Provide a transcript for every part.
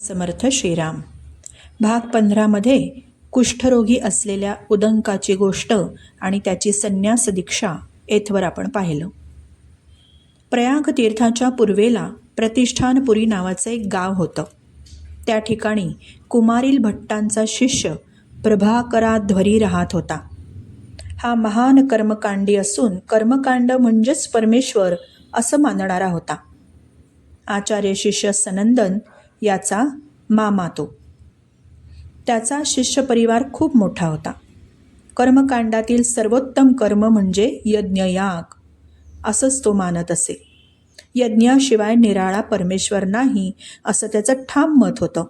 समर्थ श्रीराम. भाग पंधरामध्ये कुष्ठरोगी असलेल्या उदंकाची गोष्ट आणि त्याची संन्यास दीक्षा येथवर आपण पाहिलं. प्रयाग तीर्थाच्या पूर्वेला प्रतिष्ठानपुरी नावाचं एक गाव होतं. त्या ठिकाणी कुमारील भट्टांचा शिष्य प्रभाकराध्वरी राहत होता. हा महान कर्मकांडी असून कर्मकांड म्हणजेच परमेश्वर असं मानणारा होता. आचार्य शिष्य सनंदन याचा मामा तो. त्याचा शिष्य परिवार खूप मोठा होता. कर्मकांडातील सर्वोत्तम कर्म म्हणजे यज्ञयाग. असंच तो मानत असे. यज्ञाशिवाय निराळा परमेश्वर नाही असं त्याचं ठाम मत होतं.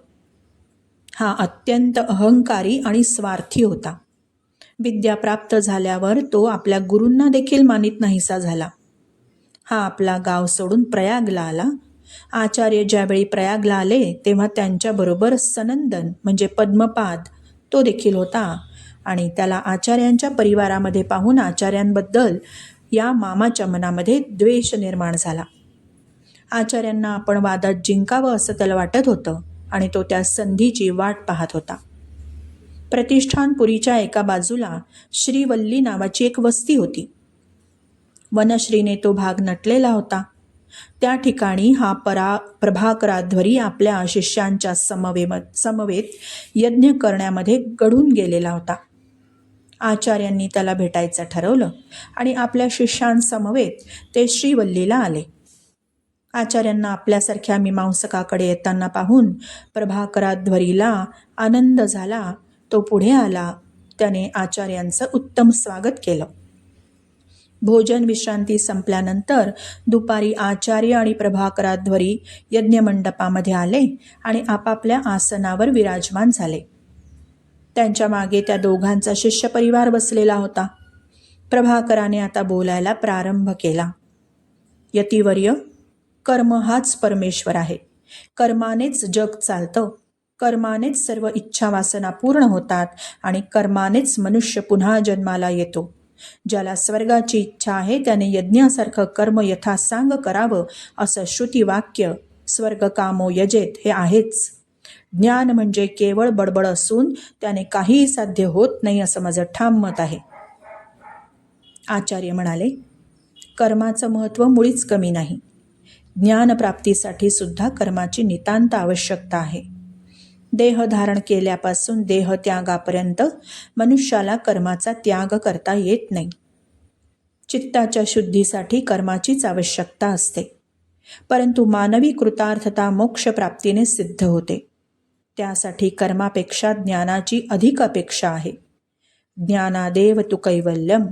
हा अत्यंत अहंकारी आणि स्वार्थी होता. विद्या प्राप्त झाल्यावर तो आपल्या गुरूंना देखील मानित नाहीसा झाला. हा आपला गाव सोडून प्रयागला आला. आचार्य ज्यावेळी प्रयागला आले तेव्हा त्यांच्याबरोबर सनंदन म्हणजे पद्मपाद तो देखील होता. आणि त्याला आचार्यांच्या परिवारामध्ये पाहून आचार्यांबद्दल या मामाच्या मनामध्ये द्वेष निर्माण झाला. आचार्यांना आपण वादात जिंकावं असं त्याला वाटत होतं आणि तो त्या संधीची वाट पाहत होता. प्रतिष्ठानपुरीच्या एका बाजूला श्रीवल्ली नावाची एक वस्ती होती. वनश्रीने तो भाग नटलेला होता. त्या ठिकाणी हा परा प्रभाकराध्वरी आपल्या शिष्यांच्या समवेम समवेत यज्ञ करण्यामध्ये गढून गेलेला होता. आचार्यांनी त्याला भेटायचं ठरवलं आणि आपल्या शिष्यांसमवेत ते श्रीवल्लीला आले. आचार्यांना आपल्यासारख्या मीमांसकाकडे येताना पाहून प्रभाकराध्वरीला आनंद झाला तो पुढे आला त्याने आचार्यांचं उत्तम स्वागत केलं. भोजन विश्रांती संपल्यानंतर दुपारी आचार्य आणि प्रभाकराध्वरी यज्ञमंडपामध्ये आले आणि आपापल्या आसनावर विराजमान झाले. त्यांच्या मागे त्या दोघांचा शिष्य परिवार बसलेला होता. प्रभाकराने आता बोलायला प्रारंभ केला. यतिवर्य कर्म हाच परमेश्वर आहे. कर्मानेच जग चालतं. कर्मानेच सर्व इच्छा वासना पूर्ण होतात आणि कर्मानेच मनुष्य पुन्हा जन्माला येतो. ज्याला स्वर्गाची इच्छा आहे त्याने यज्ञासारखं कर्म यथासांग करावं असं श्रुतीवाक्य स्वर्ग कामो यजेत हे आहेच. ज्ञान म्हणजे केवळ बडबड असून त्याने काहीही साध्य होत नाही असं माझं ठाम मत आहे. आचार्य म्हणाले कर्माचं महत्त्व मुळीच कमी नाही. ज्ञानप्राप्तीसाठी सुद्धा कर्माची नितांत आवश्यकता आहे. देह धारण केल्यापासून देह त्यागापर्यंत मनुष्याला कर्माचा त्याग करता येत नाही. चित्ताच्या शुद्धीसाठी कर्माचीच आवश्यकता असते. परंतु मानवी कृतार्थता मोक्षप्राप्तीने सिद्ध होते. त्यासाठी कर्मापेक्षा ज्ञानाची अधिक अपेक्षा आहे. ज्ञानादेव तु कैवल्यम.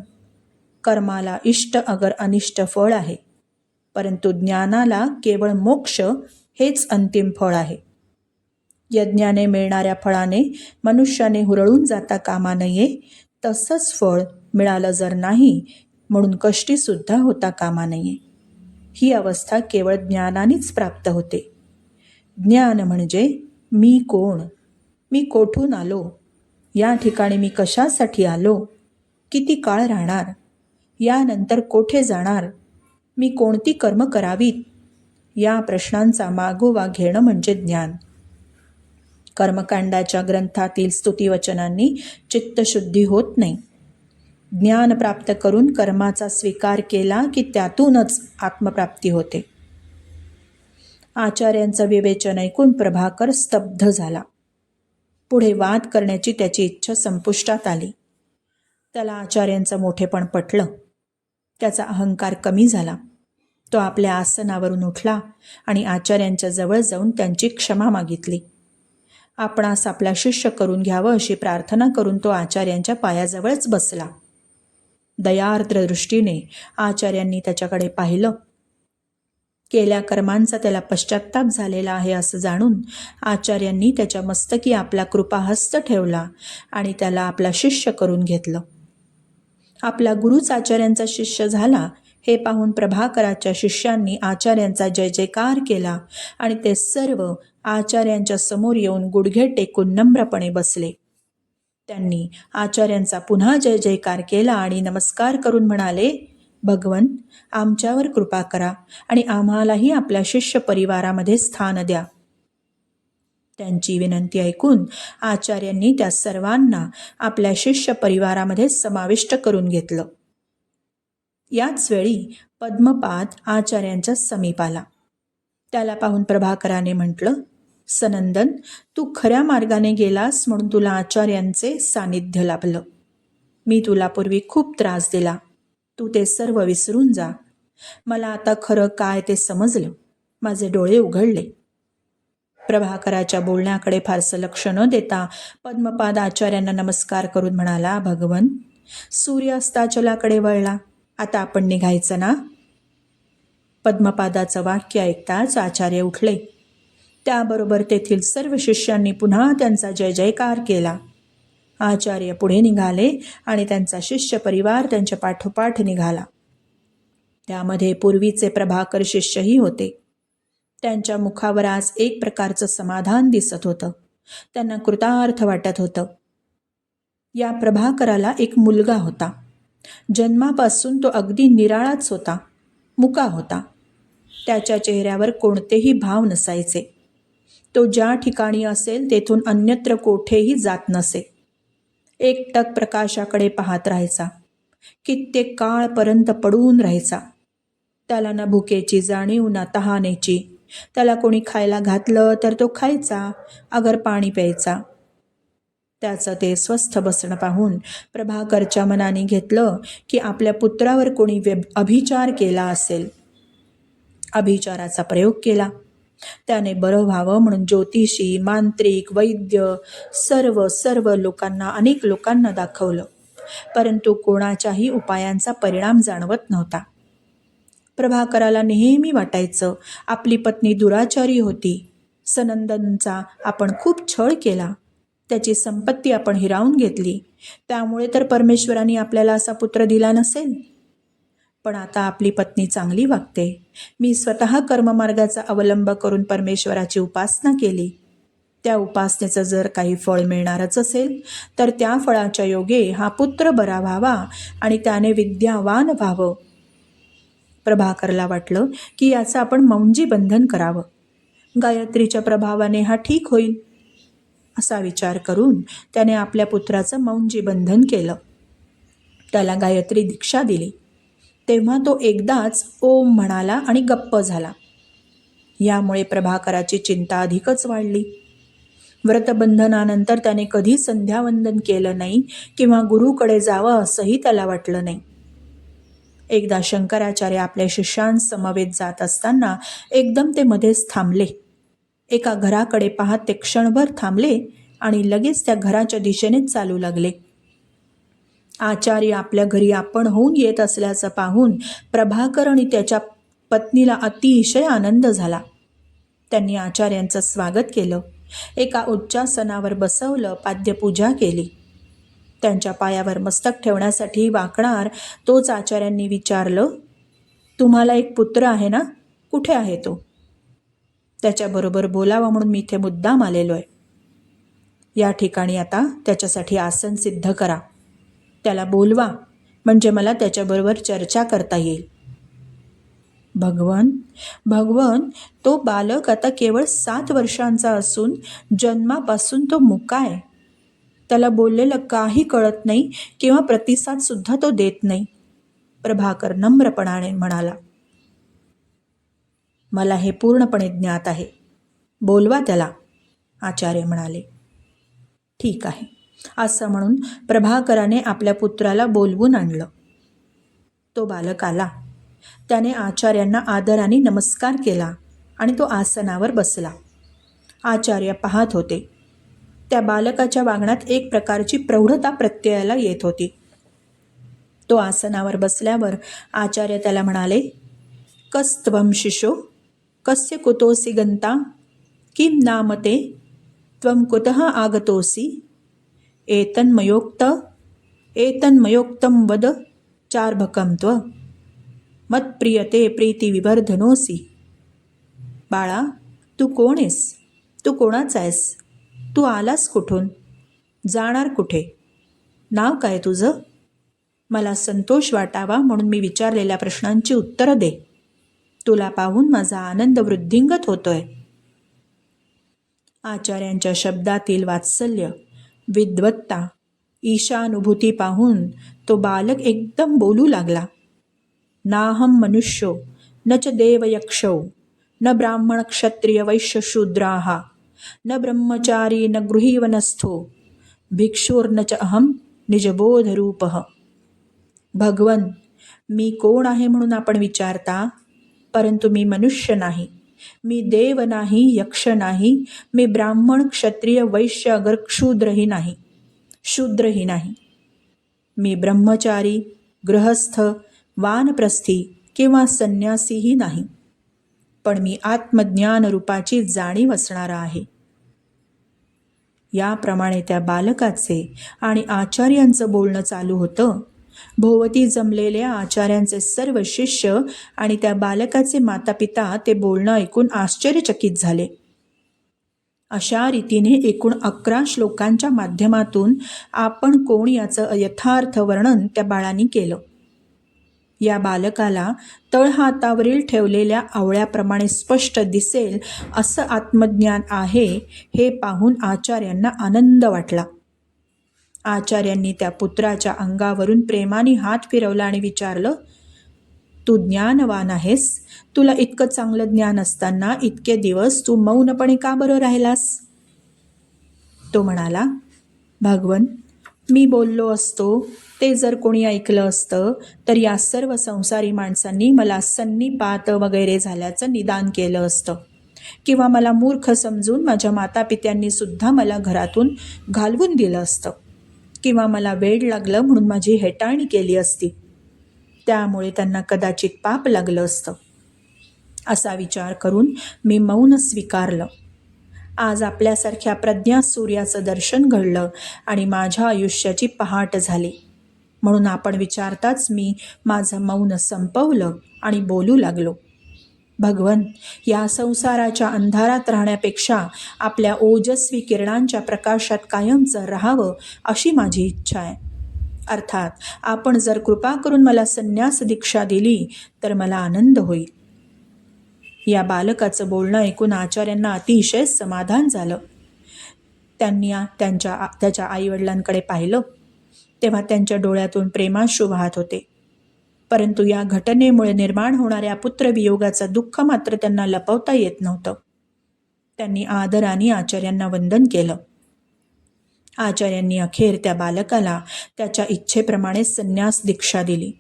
कर्माला इष्ट अगर अनिष्ट फळ आहे. परंतु ज्ञानाला केवळ मोक्ष हेच अंतिम फळ आहे. यज्ञाने मिळणाऱ्या फळाने मनुष्याने हुरळून जाता कामा नये. तसंच फळ मिळालं जर नाही म्हणून कष्टीसुद्धा होता कामा नये. ही अवस्था केवळ ज्ञानानेच प्राप्त होते. ज्ञान म्हणजे मी कोण? मी कोठून आलो? या ठिकाणी मी कशासाठी आलो? किती काळ राहणार? यानंतर कोठे जाणार? मी कोणती कर्म करावीत? या प्रश्नांचा मागोवा घेणं म्हणजे ज्ञान. कर्मकांडाच्या ग्रंथातील स्तुतिवचनांनी चित्तशुद्धी होत नाही. ज्ञान प्राप्त करून कर्माचा स्वीकार केला की त्यातूनच आत्मप्राप्ती होते. आचार्यांचं विवेचन ऐकून प्रभाकर स्तब्ध झाला. पुढे वाद करण्याची त्याची इच्छा संपुष्टात आली. त्याला आचार्यांचं मोठेपण पटलं. त्याचा अहंकार कमी झाला. तो आपल्या आसनावरून उठला आणि आचार्यांच्या जवळ जाऊन त्यांची क्षमा मागितली. आपणास आपला शिष्य करून घ्यावं अशी प्रार्थना करून तो आचार्यांच्या पायाजवळच बसला. दयार्द्र दृष्टीने आचार्यांनी त्याच्याकडे पाहिलं. केल्या कर्मांचा त्याला पश्चाताप झालेला आहे असं जाणून आचार्यांनी त्याच्या मस्तकी आपला कृपाहस्त ठेवला आणि त्याला आपला शिष्य करून घेतलं. आपला गुरुच आचार्यांचा शिष्य झाला हे पाहून प्रभाकराच्या शिष्यांनी आचार्यांचा जय जयकार केला आणि ते सर्व आचार्यांच्या समोर येऊन गुडघे टेकून नम्रपणे बसले. त्यांनी आचार्यांचा पुन्हा जय जयकार केला आणि नमस्कार करून म्हणाले भगवन आमच्यावर कृपा करा आणि आम्हालाही आपल्या शिष्य परिवारामध्ये स्थान द्या. त्यांची विनंती ऐकून आचार्यांनी त्या सर्वांना आपल्या शिष्य परिवारामध्ये समाविष्ट करून घेतलं. याच वेळी पद्मपाद आचार्यांच्या समीप आला. त्याला पाहून प्रभाकराने म्हटलं सनंदन तू खऱ्या मार्गाने गेलास म्हणून तुला आचार्यांचे सानिध्य लाभलं. मी तुला पूर्वी खूप त्रास दिला. तू ते सर्व विसरून जा. मला आता खरं काय ते समजलं. माझे डोळे उघडले. प्रभाकराच्या बोलण्याकडे फारसं लक्ष न देता पद्मपाद आचार्यांना नमस्कार करून म्हणाला भगवन सूर्यास्ताचलाकडे वळला. आता आपण निघायचं ना? पद्मपादाचं वाक्य ऐकताच आचार्य उठले. त्याबरोबर तेथील सर्व शिष्यांनी पुन्हा त्यांचा जय जयकार केला. आचार्य पुढे निघाले आणि त्यांचा शिष्य परिवार त्यांच्या पाठोपाठ निघाला. त्यामध्ये पूर्वीचे प्रभाकर शिष्यही होते. त्यांच्या मुखावर आज एक प्रकारचं समाधान दिसत होतं. त्यांना कृतार्थ वाटत होतं. या प्रभाकराला एक मुलगा होता. जन्मापासून तो अगदी निराळाच होता मुका होता. त्याच्या चेहऱ्यावर कोणतेही भाव नसायचे. तो ज्या ठिकाणी असेल तेथून अन्यत्र कोठेही जात नसे. एकटक प्रकाशाकडे पाहत राहायचा. कित्येक काळपर्यंत पडून राहायचा. त्याला ना भुकेची जाणीव ना तहानेची. त्याला कोणी खायला घातलं तर तो खायचा अगर पाणी प्यायचा. त्याचं ते स्वस्थ बसणं पाहून प्रभाकरच्या मनाने घेतलं की आपल्या पुत्रावर कोणी व्य अभिचार केला असेल. अभिचाराचा प्रयोग केला. त्याने बरं व्हावं म्हणून ज्योतिषी मांत्रिक वैद्य सर्व सर्व लोकांना अनेक लोकांना दाखवलं. परंतु कोणाच्याही उपायांचा परिणाम जाणवत नव्हता. प्रभाकराला नेहमी वाटायचं आपली पत्नी दुराचारी होती. सनंदनचा आपण खूप छळ केला. त्याची संपत्ती आपण हिरावून घेतली. त्यामुळे तर परमेश्वराने आपल्याला असा पुत्र दिला नसेल? पण आता आपली पत्नी चांगली वागते. मी स्वतः कर्ममार्गाचा अवलंब करून परमेश्वराची उपासना केली. त्या उपासनेचं जर काही फळ मिळणारच असेल तर त्या फळाच्या योगे हा पुत्र बरा व्हावा आणि त्याने विद्यावान व्हावं. प्रभाकरला वाटलं की याचं आपण मौंजी बंधन करावं. गायत्रीच्या प्रभावाने हा ठीक होईल असा विचार करून त्याने आपल्या पुत्राचं मौंजी बंधन केलं. त्याला गायत्री दीक्षा दिली. तेव्हा तो एकदाच ओम म्हणाला आणि गप्प झाला. यामुळे प्रभाकराची चिंता अधिकच वाढली. व्रतबंधनानंतर त्याने कधी संध्यावंदन केलं नाही किंवा गुरुकडे जावं असंही त्याला वाटलं नाही. एकदा शंकराचार्य आपल्या शिष्यांसमवेत जात असताना एकदम ते मध्येच थांबले. एका घराकडे पाहत ते क्षणभर थांबले आणि लगेच त्या घराच्या दिशेनेच चालू लागले. आचार्य आपल्या घरी आपण होऊन येत असल्याचं पाहून प्रभाकर आणि त्याच्या पत्नीला अतिशय आनंद झाला. त्यांनी आचार्यांचं स्वागत केलं. एका उच्चासनावर बसवलं पाद्यपूजा केली. त्यांच्या पायावर मस्तक ठेवण्यासाठी वाकणार तोच आचार्यांनी विचारलं तुम्हाला एक पुत्र आहे ना? कुठे आहे तो? त्याच्याबरोबर बोलावा म्हणून मी इथे मुद्दाम आलेलो आहे या ठिकाणी आता त्याच्यासाठी आसन सिद्ध करा. त्याला बोलवा. म्हणजे मला त्याच्याबरोबर चर्चा करता येईल. भगवन भगवन तो बालक आता केवळ सात वर्षांचा असून जन्मापासून तो मुका आहे. त्याला बोललेलं काही कळत नाही किंवा प्रतिसादसुद्धा तो देत नाही. प्रभाकर नम्रपणाने म्हणाला मला हे पूर्णपणे ज्ञात आहे. बोलवा त्याला आचार्य म्हणाले. ठीक आहे. असं म्हणून प्रभाकराने आपल्या पुत्राला बोलवून आणलं. तो बालक आला. त्याने आचार्यांना आदराने नमस्कार केला आणि तो आसनावर बसला. आचार्य पाहत होते. त्या बालकाच्या वागण्यात एक प्रकारची प्रौढता प्रत्ययाला येत होती. तो आसनावर बसल्यावर आचार्य त्याला म्हणाले कस्त्वम शिशो कस्य कुतोसी गंता किं नामते त्वं कुतः आगतोसी एतन्मयोक्त एतन्मयोक्तं वद चार्भकं त्व। मत्प्रियते प्रीतिविवर्धनोसी बाळा तू कोण आहेस? तू कोणाचा आहेस? तू आलास कुठून? जाणार कुठे? नाव काय तुझं? मला संतोष वाटावा म्हणून मी विचारलेल्या प्रश्नांची उत्तरं दे. तुला पाहून माझा आनंद वृद्धिंगत होतोय. आचार्यांच्या शब्दातील वात्सल्य विद्वत्ता ईशानुभूती पाहून तो बालक एकदम बोलू लागला. नाहम मनुष्यो न च देवयक्षौ न ब्राह्मण क्षत्रिय वैश्य शूद्राः न ब्रह्मचारी न गृहीवनस्थो भिक्षुर्न च अहम निजबोधरूपः भगवन मी कोण आहे म्हणून आपण विचारता? परंतु मी मनुष्य नाही. मी देव नाही यक्ष नाही मी ब्राह्मण क्षत्रिय वैश्य अगर क्षूद्रही नाही शूद्रही नाही. मी ब्रह्मचारी गृहस्थ वानप्रस्थी किंवा संन्यासीही नाही. पण मी आत्मज्ञान रूपाची जाणीव असणारा आहे. याप्रमाणे त्या बालकाचे आणि आचार्यांचं बोलणं चालू होतं. भोवती जमलेल्या आचार्यांचे सर्व शिष्य आणि त्या बालकाचे मातापिता ते बोलणं ऐकून आश्चर्यचकित झाले. अशा रीतीने एकूण अकरा श्लोकांच्या माध्यमातून आपण कोण याचं यथार्थ वर्णन त्या बाळांनी केलं. या बालकाला तळहातावरील ठेवलेल्या आवळ्याप्रमाणे स्पष्ट दिसेल असं आत्मज्ञान आहे हे पाहून आचार्यांना आनंद वाटला. आचार्यांनी त्या पुत्राच्या अंगावरून प्रेमाने हात फिरवला आणि विचारलं तू ज्ञानवान आहेस. तुला इतकं चांगलं ज्ञान असताना इतके दिवस तू मौनपणे का बरं राहिलास? तो म्हणाला भगवन मी बोललो असतो. ते जर कोणी ऐकलं असतं तर या सर्व संसारी माणसांनी मला सन्नीपात वगैरे झाल्याचं निदान केलं असतं. किंवा मला मूर्ख समजून माझ्या मातापित्यांनीसुद्धा मला घरातून घालवून दिलं असतं. किंवा मला वेड लागलं म्हणून माझी हेटाळणी केली असती. त्यामुळे त्यांना कदाचित पाप लागलं असतं. असा विचार करून मी मौन स्वीकारलं. आज आपल्यासारख्या प्रज्ञा सूर्याचं दर्शन घडलं आणि माझ्या आयुष्याची पहाट झाली. म्हणून आपण विचारताच मी माझं मौन संपवलं आणि बोलू लागलो. भगवन या संसाराच्या अंधारात राहण्यापेक्षा आपल्या ओजस्वी किरणांच्या प्रकाशात कायमचं राहावं अशी माझी इच्छा आहे. अर्थात आपण जर कृपा करून मला संन्यास दीक्षा दिली तर मला आनंद होईल. या बालकाचं बोलणं ऐकून आचार्यांना अतिशय समाधान झालं. त्यांनी त्यांच्या त्याच्या आईवडिलांकडे पाहिलं. तेव्हा त्यांच्या डोळ्यातून प्रेमाश्रू वाहत होते. परंतु या घटनेमुळे निर्माण होणाऱ्या पुत्रवियोगाचं दुःख मात्र त्यांना लपवता येत नव्हतं. त्यांनी आदराने आचार्यांना वंदन केलं. आचार्यांनी अखेर त्या बालकाला त्याच्या इच्छेप्रमाणे संन्यास दीक्षा दिली.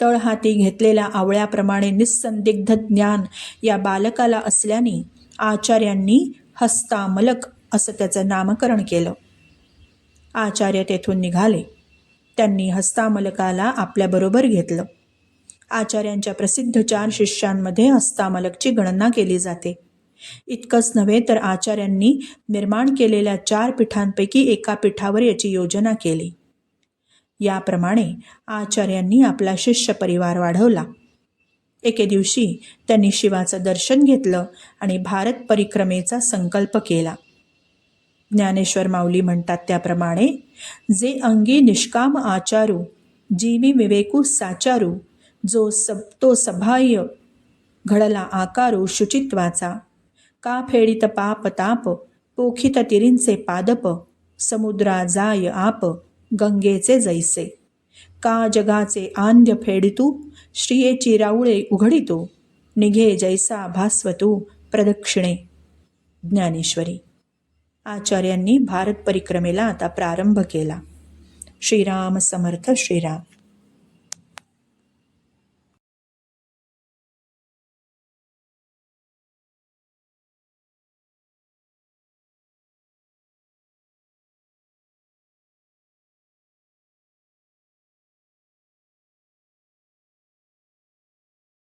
तळहाती घेतलेल्या आवळ्याप्रमाणे निसंदिग्ध ज्ञान या बालकाला असल्याने आचार्यांनी हस्तामलक असं त्याचं नामकरण केलं. आचार्य तेथून निघाले. त्यांनी हस्तामलकाला आपल्याबरोबर घेतलं. आचार्यांच्या प्रसिद्ध चार शिष्यांमध्ये हस्तामलकची गणना केली जाते. इतकंच नव्हे तर आचार्यांनी निर्माण केलेल्या चार पीठांपैकी एका पीठावर याची योजना केली. याप्रमाणे आचार्यांनी आपला शिष्य परिवार वाढवला. एके दिवशी त्यांनी शिवाचं दर्शन घेतलं आणि भारत परिक्रमेचा संकल्प केला. ज्ञानेश्वर माऊली म्हणतात त्याप्रमाणे जे अंगी निष्काम आचारू जीवी विवेकू साचारू जो सब तो सभाय घडला आकारू शुचित्वाचा का फेडित पाप ताप पोखित तिरींचे पादप समुद्रा जाय आप गंगेचे जैसे का जगाचे आंध्य फेडितू श्रियेची राऊळे उघडितो निघे जैसा भास्वतू प्रदक्षिणे. ज्ञानेश्वरी आचार्यांनी भारत परिक्रमेला आता प्रारंभ केला. श्रीराम समर्थ श्रीराम.